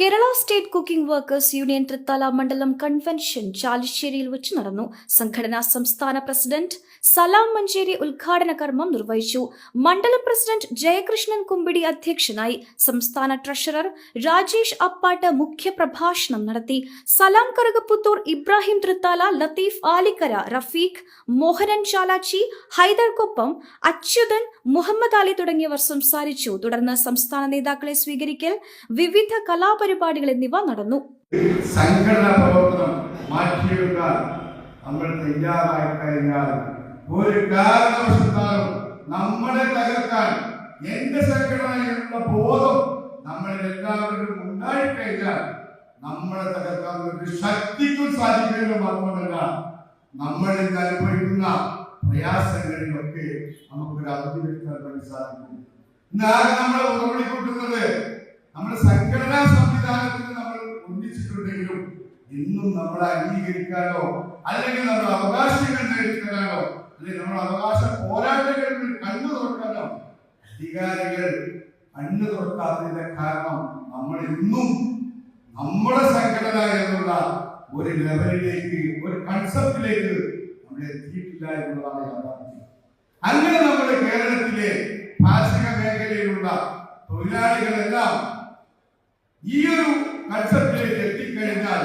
Kerala state cooking workers union Thrithala മണ്ഡലം convention ചാലിശ്ശേരിയിൽ വെച്ച് നടന്നു. സംഘടനാ സംസ്ഥാന പ്രസിഡന്റ് സലാം മഞ്ചേരി ഉദ്ഘാടന കർമ്മം നിർവഹിച്ചു. മണ്ഡലം പ്രസിഡന്റ് ജയകൃഷ്ണൻ കുമ്പിടി അധ്യക്ഷനായി സംസ്ഥാന ട്രഷറർ രാജേഷ് അപ്പാട്ട് മുഖ്യപ്രഭാഷണം നടത്തി. സലാം കറുകപ്പുത്തൂർ ഇബ്രാഹിം തൃത്താല ലത്തീഫ് ആലിക്കര റഫീഖ് മോഹനൻ ചാലാച്ചി ഹൈദർക്കൊപ്പം അച്യുതൻ മുഹമ്മദ് അലി തുടങ്ങിയവർ സംസാരിച്ചു. തുടർന്ന് സംസ്ഥാന നേതാക്കളെ സ്വീകരിക്കൽ വിവിധ കലാപരിപാടികൾ എന്നിവ നടന്നു. സംഘടനാ നമ്മൾ നമ്മളെ തകർക്കാൻ എന്റെ സംഘടനയിലുള്ള ബോധം നമ്മളിൽ ഉണ്ടായിക്കഴിഞ്ഞാൽ നമ്മളെ തകർക്കാൻ ഒരു ശക്തിക്കും സാധിക്കില്ല മാത്രമല്ല നിന്ന് അനുഭവിക്കുന്ന പ്രയാസങ്ങളിലൊക്കെ നമുക്കൊരു അവധി വേണ്ടി സാധിക്കും. ഇന്നാകെ നമ്മളെ ഉറവിളിക്കൊണ്ടുന്നത് നമ്മുടെ ഇന്നും നമ്മൾ അംഗീകരിക്കാനോ അല്ലെങ്കിൽ നമ്മൾ അവകാശങ്ങൾ നേടിത്തരാനോ അല്ലെങ്കിൽ നമ്മൾ അവകാശ പോരാട്ടങ്ങളിൽ കണ്ണു തുറക്കാനോ അധികാരികൾ കണ്ണു തുറക്കാത്തതിന്റെ കാരണം നമ്മൾ ഇന്നും നമ്മുടെ സംഘടന എന്നുള്ള ഒരു ലെവലിലേക്ക് ഒരു കൺസെപ്റ്റിലേക്ക് നമ്മൾ എത്തിയിട്ടില്ല എന്നുള്ളതാണ് യാഥാർത്ഥ്യം. അങ്ങനെ നമ്മുടെ കേരളത്തിലെ കാർഷിക മേഖലയിലുള്ള തൊഴിലാളികളെല്ലാം ഈ ഒരു കൺസെപ്റ്റിലേക്ക് എത്തിക്കഴിഞ്ഞാൽ